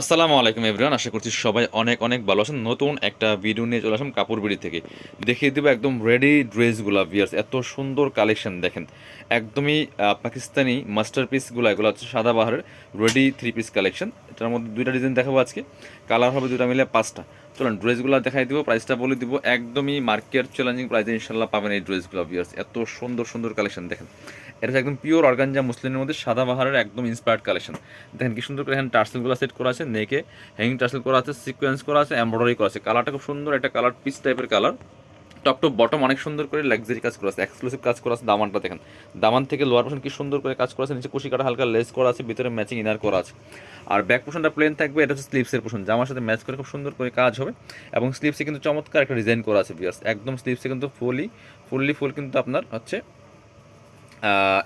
আসসালামু আলাইকুম এভরিওয়ান, আশা করছি সবাই অনেক অনেক ভালো আছেন। নতুন একটা ভিডিও নিয়ে চলে আসলাম কাপড় বিড়ি থেকে। দেখিয়ে দেবো একদম রেডি ড্রেসগুলো ভিয়ার্স এত সুন্দর কালেকশন দেখেন। একদমই পাকিস্তানি মাস্টার পিসগুলো এগুলো হচ্ছে সাদা বাহারের রেডি থ্রি পিস কালেকশন এটার মধ্যে দুইটা ডিজাইন দেখাবো আজকে। কালার হবে দুটা মিলে পাঁচটা। চলুন, ড্রেসগুলো দেখাই দিব প্রাইসটা বলে দিব। একদমই মার্কেট চ্যালেঞ্জিং প্রাইসে ইনশাল্লাহ পাবেন এই ড্রেসগুলো বিয়ার্স এত সুন্দর সুন্দর কালেকশন দেখেন। এটা একদম পিওর অর্গানজা মুসলিমের মধ্যে সাদা বাহারের একদম ইন্সপায়ার্ড কালেকশন দেখেন কি সুন্দর করে এখানে টার্সেলগুলো সেট করা আছে নেকে হ্যাঙ্গিং টার্সেল করা আছে সিকোয়েন্স করা আছে এমব্রয়ডারি করা আছে। কালারটা খুব সুন্দর, একটা কালার পিস টাইপের কালার টপ টপ বটম অনেক সুন্দর করে লাক্সারি কাজ করা আছে এক্সক্লুসিভ কাজ করা আছে দামানটা দেখেন। দামান থেকে লোয়ার পোর্শন কি সুন্দর করে কাজ করা আছে, নিচে কুশি কাটা হালকা লেস করা আছে, ভিতরে ম্যাচিং ইনার করা আছে। আর ব্যাক পোর্শনটা প্লেন থাকবে, এটা হচ্ছে স্লিপসের পোর্শন জামার সাথে ম্যাচ করে খুব সুন্দর করে কাজ হবে। এবং স্লিপসে কিন্তু চমৎকার একটা ডিজাইন করা আছে বিয়ার্স একদম স্লিপসে কিন্তু ফুলি ফুললি ফুল কিন্তু আপনার হচ্ছে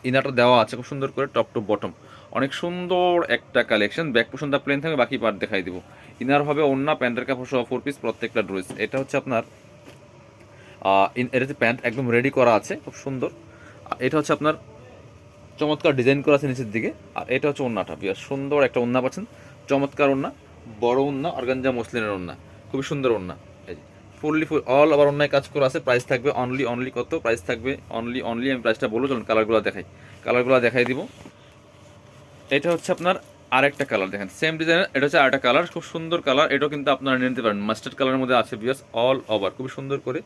ইনারটা দেওয়া আছে, খুব সুন্দর করে টপ টু বটম অনেক সুন্দর একটা কালেকশন ব্যাক পোর্শনটা প্লেন থাকবে, বাকি পার্ট দেখাই দিব। ইনার হবে অন্য প্যান্টের কাপড় সহ ফোর পিস প্রত্যেকটা ড্রেস এটা হচ্ছে আপনার আহ, ইন- এটা হচ্ছে প্যান্ট একদম রেডি করা আছে খুব সুন্দর। আর এটা হচ্ছে আপনার চমৎকার ডিজাইন করা আছে নিচের দিকে আর এটা হচ্ছে ওন্নাটা বিয়ার সুন্দর একটা ওন্না পাচ্ছেন। চমৎকার ওন্না বড় ওন্না অর্গানজা মসলিনের ওন্না খুবই সুন্দর ওন্না। ফুললি ফুল অল আবার অন্যায় কাজ করা আছে প্রাইস থাকবে অনলি অনলি কত? প্রাইস থাকবে অনলি অনলি আমি প্রাইসটা বলব চলুন কালারগুলো দেখাই। কালারগুলো দেখাই দিব। এটা হচ্ছে আপনার আরেকটা কালার দেখেন সেম ডিজাইনের এটা হচ্ছে আরেকটা কালার খুব সুন্দর কালার এটাও কিন্তু আপনারা নিতে পারেন। মাস্টার্ড কালারের মধ্যে আছে বিয়াস অল ওভার খুব সুন্দর করে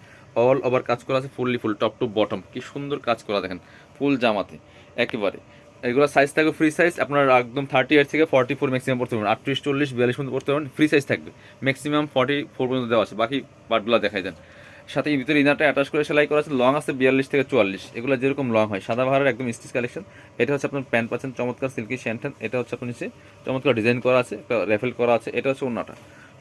অল ওভার কাজ করা আছে fully full top to bottom কি সুন্দর কাজ করা দেখেন ফুল জামাতে, একেবারে। এগুলো সাইজ থাকবে ফ্রি সাইজ আপনার একদম থার্টি এইট থেকে ফর্টি ফোর ম্যাক্সিমাম পড়তে পারবেন, আটত্রিশ, চল্লিশ, বিয়াল্লিশ পর্যন্ত পড়তে পারবেন ফ্রি সাইজ থাকবে। ম্যাক্সিমাম ফর্টি ফোর পর্যন্ত দেওয়া আছে, বাকি পার্টগুলো দেখাই দেন। সাথে ভিতরে ইনারটা অ্যাটাচ করে সেলাই করা আছে লং আছে বিয়াল্লিশ থেকে চুয়াল্লিশ। এগুলো যেরকম লং হয়, সাদা ভাড়ার একদম স্টিচ কালেকশন এটা হচ্ছে আপনার প্যান্ট পাচ্ছেন, চমৎকার সিল্কি শ্যান্টেন এটা হচ্ছে আপনার নিচে চমৎকার ডিজাইন করা আছে রেফেল করা আছে, এটা হচ্ছে ওন্নাটা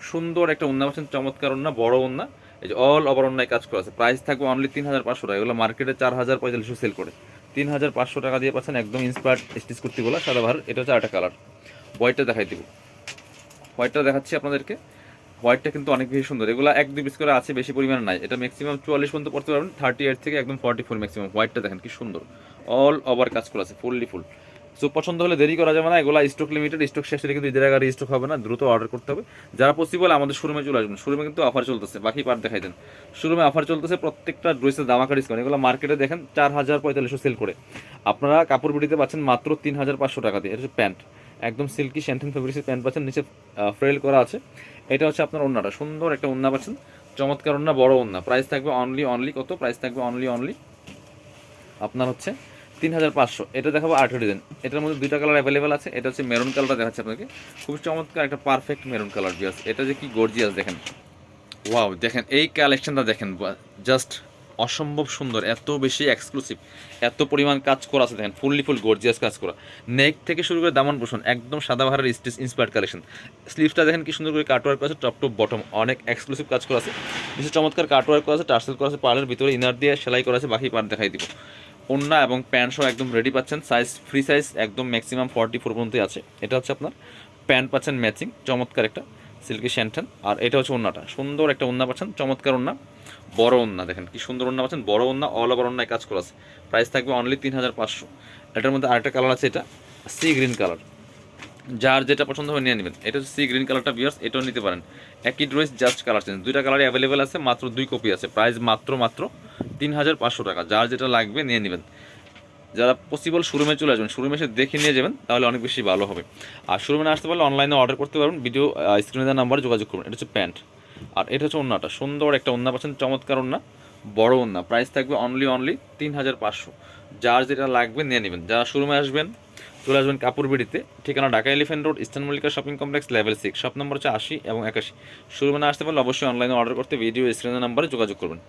সুন্দর একটা ওন্না পাচ্ছেন, চমৎকার ওন্না বড় ওন্না এই যে অল ওভার অন্যায় কাজ করা আছে। প্রাইস থাকবে অনলি তিন হাজার পাঁচশো টাকা। এগুলো মার্কেটে চার হাজার পঁয়তাল্লিশশো সেল করে। তিন হাজার পাঁচশো টাকা দিয়ে পাচ্ছেন একদম ইন্সপায়ার্ড স্টিচ কুর্তিগুলো, সাদা ভার এটা হচ্ছে আরেকটা কালার হোয়াইটটা দেখাই দিব। হোয়াইটটা দেখাচ্ছি আপনাদেরকে। হোয়াইটটা কিন্তু অনেক বেশি সুন্দর। এগুলো এক দুই পিস করে আছে, বেশি পরিমাণে নাই। এটা ম্যাক্সিমাম চুয়াল্লিশ পর্যন্ত পড়তে পারবেন থার্টি এইট থেকে একদম ফর্টি ফোর ম্যাক্সিমাম হোয়াইটটা দেখেন কি সুন্দর। অল ওভার কাজ করা আছে ফুললি ফুল সো পছন্দ হলে দেরি করা যাবে না, এগুলো স্টক লিমিটেড স্টক শেষ হলে কিন্তু ঈদের আগে স্টক হবে না, দ্রুত অর্ডার করতে হবে। যারা পসিবল আমাদের শোরুমে চলে আসবেন। শোরুমে কিন্তু অফার চলতেছে, বাকি পার্ট দেখাই দেন। শোরুমে অফার চলতেছে, প্রত্যেকটা ড্রেসের দামাকা ডিসকাউন্ট এগুলো মার্কেটে দেখেন, চার হাজার পঁয়তাল্লিশশো সেল করে। আপনারা কাপড় বিটিতে পাচ্ছেন মাত্র তিন হাজার পাঁচশো টাকা দিয়ে। এটা হচ্ছে প্যান্ট। একদম সিল্কি শ্যান্টেন ফেব্রিক্সের প্যান্ট পাচ্ছেন নিচে ফ্রেল করা আছে। এটা হচ্ছে আপনার ওন্নাটা সুন্দর একটা ওন্না পাচ্ছেন। চমৎকার ওন্না বড় ওন্না প্রাইস থাকবে অনলি অনলি কত? প্রাইস থাকবে অনলি অনলি আপনার হচ্ছে তিন হাজার পাঁচশো। এটা দেখাবো আঠেরো ডিজাইন এটার মধ্যে দুইটা কালার অ্যাভেলেবেল আছে। এটা হচ্ছে মেরুন কালারটা দেখাচ্ছে আপনাকে। খুব চমৎকার একটা পারফেক্ট মেরুন কালার জিয়াস এটা যে কি গর্জিয়াস দেখেন। ওয়াও দেখেন, এই কালেকশনটা দেখেন জাস্ট অসম্ভব সুন্দর, এত বেশি এক্সক্লুসিভ এত পরিমাণ কাজ করা আছে দেখেন ফুললি ফুল গর্জিয়াস কাজ করা। নেক থেকে শুরু করে দামান পোষণ, একদম সাদা ভাড়ার স্টিচ ইন্সপায়ার্ড কালেকশন স্লিভসটা দেখেন কি সুন্দর করে কাটওয়ার্ক করা আছে টপ টপ বটম অনেক এক্সক্লুসিভ কাজ করা আছে। নিচে চমৎকার কাটওয়ার্ক করা আছে টার্সেল করা আছে পার্লের ভিতরে ইনার দিয়ে সেলাই করা আছে, বাকি পার্ট দেখাই দিব। ওন্না এবং প্যান্ট সহ একদম রেডি পাচ্ছেন সাইজ ফ্রি সাইজ একদম ম্যাক্সিমাম ফর্টি ফোর পর্যন্তই আছে। এটা হচ্ছে আপনার প্যান্ট পাচ্ছেন ম্যাচিং চমৎকার একটা। সিল্কি শ্যান্টেন আর এটা হচ্ছে ওন্নাটা সুন্দর একটা ওন্না পাচ্ছেন, চমৎকার ওন্না বড় ওন্না দেখেন কি সুন্দর ওন্না পাচ্ছেন। বড় ওন্না অল ওভার ওন্নায় কাজ করা আছে। প্রাইস থাকবে অনলি তিন হাজার পাঁচশো। এটার মধ্যে আরেকটা কালার আছে, এটা সি গ্রিন কালার যার যেটা পছন্দ হবে নিয়ে নেবেন। এটা হচ্ছে সি গ্রিন কালারটা বিয়ার্স এটাও নিতে পারেন। একই ড্রেস জাস্ট কালার চেঞ্জ দুইটা কালারই অ্যাভেলেবেল আছে, মাত্র দুই কপি আছে। প্রাইস মাত্র মাত্র তিন হাজার পাঁচশো টাকা। যার যেটা লাগবে নিয়ে নেবেন। যারা পসিবল শোরুমে চলে আসবেন শোরুমে এসে দেখে নিয়ে যাবেন, তাহলে অনেক বেশি ভালো হবে। আর শোরুমে আসতে পারলে অনলাইনে অর্ডার করতে পারবেন ভিডিও স্ক্রিনে দেওয়ার নাম্বারে যোগাযোগ করবেন। এটা হচ্ছে প্যান্ট আর এটা হচ্ছে ওন্নাটা। সুন্দর একটা ওন্না পাচ্ছেন, চমৎকার ওন্না, বড় ওন্না। প্রাইস থাকবে অনলি অনলি তিন হাজার পাঁচশো। যার যেটা লাগবে নিয়ে নেবেন। যারা শোরুমে আসবেন, চলে আসবেন কাপড় বিড়িতে। ঠিকানা Dhaka elephant road, eastern Mallika shopping complex level six shop number হচ্ছে আশি এবং একাশি। শোরুমে আসতে পারলে অবশ্যই অনলাইনে অর্ডার করতে ভিডিও স্ক্রিনের নাম্বারে যোগাযোগ করবেন।